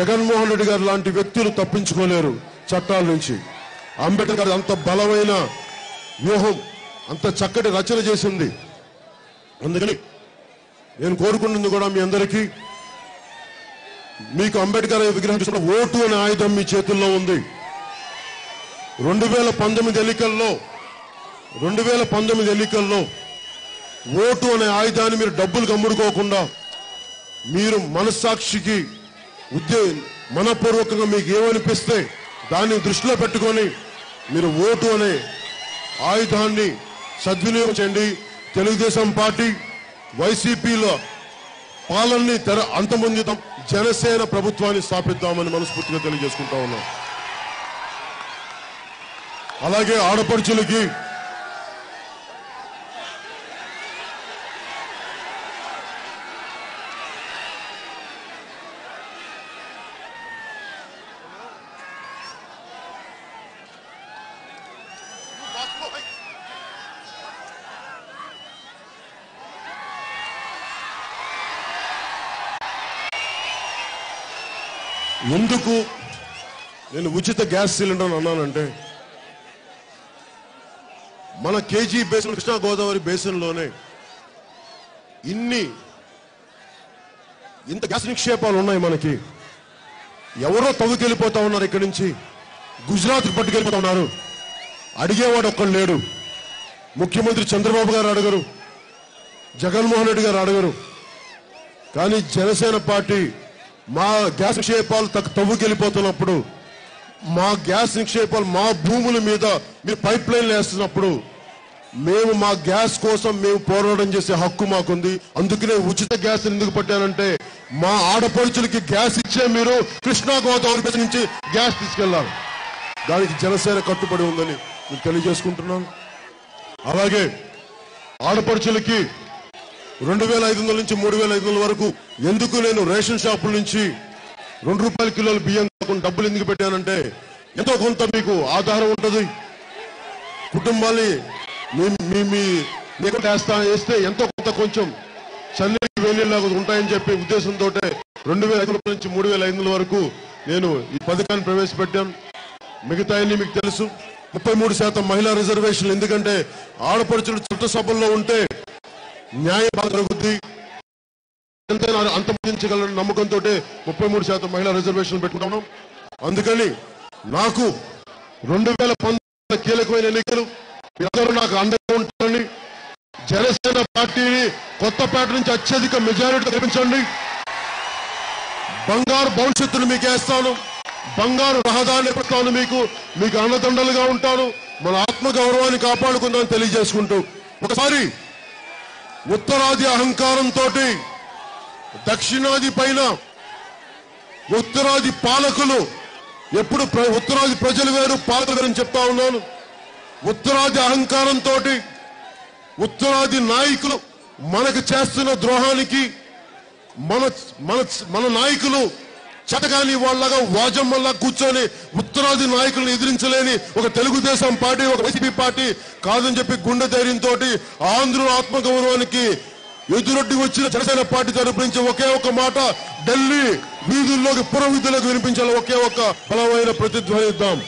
జగన్మోహన్ రెడ్డి గారు లాంటి వ్యక్తులు తప్పించుకోలేరు చట్టాల నుంచి. అంబేద్కర్ అంత బలమైన వ్యూహం అంత చక్కటి రచన చేసింది. అందుకని నేను కోరుకుంటుంది కూడా మీ అందరికీ మీకు అంబేద్కర్ విగ్రహం చూసిన ఓటు అనే ఆయుధం మీ చేతుల్లో ఉంది. రెండు వేల పంతొమ్మిది ఎన్నికల్లో రెండు వేల పంతొమ్మిది ఎన్నికల్లో ఓటు అనే ఆయుధాన్ని మీరు డబ్బులు కమ్ముడుకోకుండా మీరు మనస్సాక్షికి ఉద్యోగ మనపూర్వకంగా మీకు ఏమనిపిస్తే దాన్ని దృష్టిలో పెట్టుకొని మీరు ఓటు అనే ఆయుధాన్ని సద్వినియోగం చేయండి. తెలుగుదేశం పార్టీ వైసీపీలో పాలనని తెర అంతమొందుతాం జనసేన ప్రభుత్వాన్ని స్థాపిద్దామని మనస్ఫూర్తిగా తెలియజేసుకుంటా ఉన్నాం. అలాగే ఆడపడుచులకి ఎందుకు నేను ఉచిత గ్యాస్ సిలిండర్ అన్నానంటే మన కేజీ బేసిన్ కృష్ణా గోదావరి బేసిన్లోనే ఇన్ని ఇంత గ్యాస్ నిక్షేపాలు ఉన్నాయి మనకి. ఎవరో తవ్వుకెళ్ళిపోతా ఉన్నారు ఇక్కడి నుంచి. గుజరాత్ పట్టుకెళ్ళిపోతా ఉన్నారు. అడిగేవాడు ఒక్కడు లేడు. ముఖ్యమంత్రి చంద్రబాబు గారు అడగరు. జగన్మోహన్ రెడ్డి గారు అడగరు. కానీ జనసేన పార్టీ మా గ్యాస్ నిక్షేపాలు తక్కువ తవ్వుకెళ్ళిపోతున్నప్పుడు మా గ్యాస్ నిక్షేపాలు మా భూముల మీద మీరు పైప్ లైన్లు వేస్తున్నప్పుడు మేము మా గ్యాస్ కోసం మేము పోరాటం చేసే హక్కు మాకుంది. అందుకనే ఉచిత గ్యాస్ ఎందుకు పట్టానంటే మా ఆడపడుచులకి గ్యాస్ ఇచ్చే మీరు కృష్ణా గోదావరి నుంచి గ్యాస్ తీసుకెళ్ళారు దానికి జనసేన కట్టుబడి ఉందని నేను తెలియజేసుకుంటున్నాను. అలాగే ఆడపడుచులకి రెండు వేల ఐదు వందల నుంచి మూడు వేల ఐదు వందల వరకు ఎందుకు నేను రేషన్ షాపుల నుంచి రెండు రూపాయల కిలోలు బియ్యం కాకుండా డబ్బులు ఎందుకు పెట్టానంటే ఎంతో కొంత మీకు ఆధారం ఉంటుంది. కుటుంబాన్ని మీ మీ మీకు వేస్తా వేస్తే ఎంతో కొంత కొంచెం చన్నీళ్ళకి వేణీళ్ళగా ఉంటాయని చెప్పి ఉద్దేశంతో రెండు వేల ఐదు నుంచి మూడు వేల ఐదు వందల వరకు నేను ఈ పథకాన్ని ప్రవేశపెట్టాను మిగతా మీకు తెలుసు. ముప్పై మూడు శాతం మహిళా రిజర్వేషన్లు ఎందుకంటే ఆడపడుచులు చట్టసభల్లో ఉంటే న్యాయం బాగా జరుగుద్ది ఎంతైనా అంతమొందించగలరని నమ్మకంతో ముప్పై మూడు శాతం మహిళా రిజర్వేషన్ పెట్టుకున్నాం అందుకని నాకు రెండు వేల పంతొమ్మిది కీలకమైన ఎన్నికలు. మీరందరూ నాకు అండగా ఉంటారని జనసేన పార్టీని కొత్తపేట నుంచి అత్యధిక మెజారిటీ తెప్పించండి బంగారు భవిష్యత్తును మీకు వేస్తాను. బంగారు రహదారిని పెడతాను మీకు. మీకు అన్నదండలుగా ఉంటాను. మన ఆత్మగౌరవాన్ని కాపాడుకుందామని తెలియజేసుకుంటూ ఒకసారి ఉత్తరాది అహంకారంతో దక్షిణాది పైన ఉత్తరాది పాలకులు ఎప్పుడు ప్ర- ఉత్తరాది ప్రజలు వేరు పాలకులు వేరని చెప్తా ఉన్నాను. ఉత్తరాది అహంకారంతో ఉత్తరాది నాయకులు మనకు చేస్తున్న ద్రోహానికి మన మన మన నాయకులు చటకాని వాళ్ళగా వాజమ్మల్లా కూర్చొని ఉత్తరాది నాయకులను ఎదిరించలేని ఒక తెలుగుదేశం పార్టీ ఒక వైసీపీ పార్టీ కాదని చెప్పి గుండె ధైర్యంతో ఆంధ్రుల ఆత్మగౌరవానికి ఎదురొడ్డి వచ్చిన జనసేన పార్టీ తరపు నుంచి ఒకే ఒక మాట ఢిల్లీ వీధుల్లోకి పురవీధులకు వినిపించాలి. ఒకే ఒక బలమైన ప్రతిధ్వనిద్దాం.